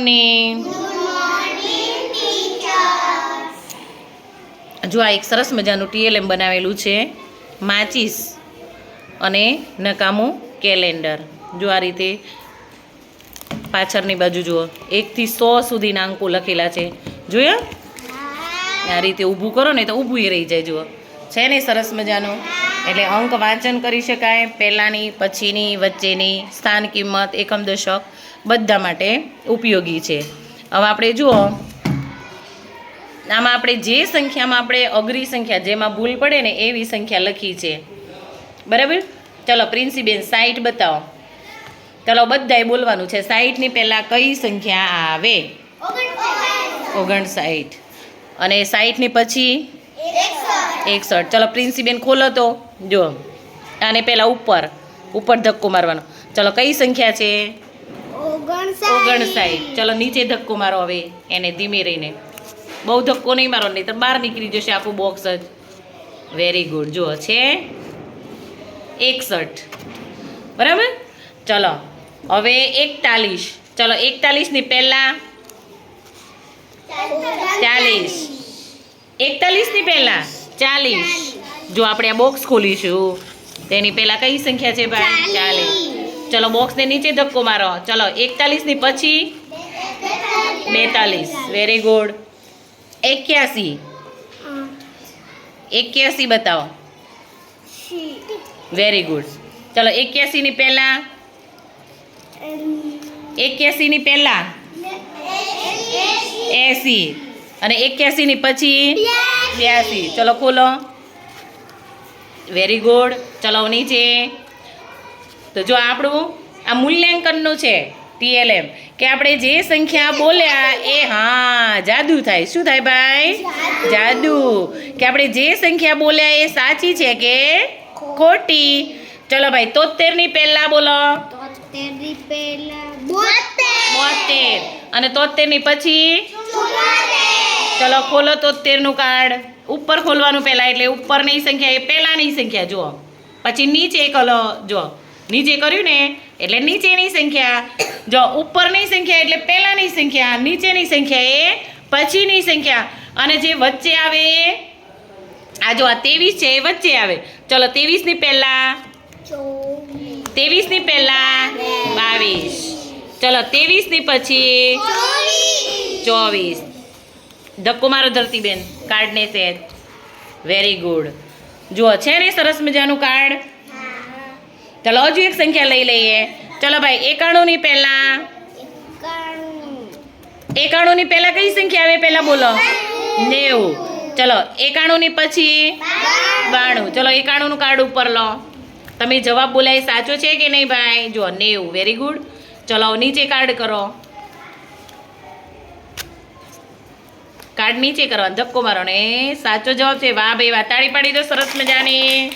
Morning જો આ એક સરસ મજાનું ટીએલએમ બનાવેલું છે, માચીસ અને નકામું કેલેન્ડર. જો આ રીતે પાછળની બાજુ જુઓ, એકથી સો સુધીના અંકો લખેલા છે. જોયા? આ રીતે ઊભું કરો ને તો ઊભું એ રહી જાય, જુઓ. છે ને સરસ મજાનું? એટલે અંક વાંચન કરી શકાય પહેલાંની પછીની વચ્ચેની સ્થાન કિંમત એકમ દશક બધા માટે ઉપયોગી છે. હવે આપણે જુઓ. આમાં આપણે જે સંખ્યામાં આપણે અઘરી સંખ્યા જેમાં ભૂલ પડે ને એવી સંખ્યા લખી છે. બરાબર? ચલો પ્રિન્સીબેન સાઈઠ બતાવો. ચલો બધાએ બોલવાનું છે સાઈઠની પહેલાં કઈ સંખ્યા આવે? ઓગણસાઠ. અને સાઈઠની પછી? એકસઠ ચલો પ્રિન્સીબેન ખોલો તો. જો આને પહેલાં ઉપર. ઉપર ધક્કો મારવાનો. ચલો કઈ સંખ્યા છે? ઓગણસાઠ. ચલો નીચે ધક્કો મારો હવે. એને ધીમે રહીને. બહુ ધક્કો નહીં મારો નહીં તો બહાર નીકળી જશે આખું બોક્સ જ. વેરી ગુડ જુઓ છે? એકસઠ. બરાબર? ચલો હવે એકતાલીસ. ચલો એકતાલીસની પહેલાં. ચાલીસ. એકતાલીસની પહેલાં. ચાલીસ. જો આપણે આ બોક્સ ખોલીશું તેની પહેલાં કઈ સંખ્યા છે ભાઈ? ચાલીસ. ચલો બોક્સને નીચે ધક્કો મારો. ચલો એકતાલીસની પછી બેતાલીસ. વેરી ગુડ એક્યાસી. એક્યાસી બતાવો. વેરી ગુડ ચલો એક્યાસીની પહેલાં. એક્યાસીની પહેલાં. એસી. અને એક્યાસીની પછી? બ્યાસી. ચલો ખોલો. વેરી ગુડ ચલો નીચે. તો જો આપણું આ મૂલ્યાંકનનું છે ટીએલએમ કે આપણે જે સંખ્યા બોલ્યા એ હા જાદુ થાય. શું થાય ભાઈ? જાદુ. કે આપણે જે સંખ્યા બોલ્યા એ સાચી છે કે ખોટી? ચલો ભાઈ તોતેરની પહેલા બોલો. બોતેર અને તોતેરની પછી? ચલો ખોલો તોતેરનું કાર્ડ ઉપર ખોલવાનું પહેલાં એટલે ઉપરની સંખ્યા એ પહેલાંની સંખ્યા જુઓ. પછી નીચે કલો જુઓ. નીચે કર્યું ને એટલે નીચેની સંખ્યા. જો ઉપરની સંખ્યા એટલે પહેલાંની સંખ્યા નીચેની સંખ્યા એ પછીની સંખ્યા. અને જે વચ્ચે આવે એ? આ જો આ ત્રેવીસ છે એ વચ્ચે આવે. ચલો ત્રેવીસની પહેલાં. ત્રેવીસની પહેલાં બાવીસ. ચલો ત્રેવીસની પછી ચોવીસ. ધક્કો મારો ધરતીબેન કાર્ડને સેટ વેરી ગુડ જુઓ છે ને સરસ મજાનું કાર્ડ ચલો હજુ એક સંખ્યા લઈ લઈએ. ચલો ભાઈ એકાણુંની પહેલાં. એકાણુંની પહેલાં કઈ સંખ્યા આવે? પહેલાં બોલો. નેવું. ચલો એકાણુંની પછી? બાણું. ચલો એકાણુંનું કાર્ડ ઉપર લો. તમે જવાબ બોલાય સાચો છે કે નહીં ભાઈ? જુઓ નેવું. વેરી ગુડ ચલો નીચે કાર્ડ કરો. કાર્ડ નીચે કરવાનો. ધક્કો મારો ને સાચો જવાબ છે. વાહ ભાઈ, વાહ. તાળી પાડી દો, સરસ મજાની.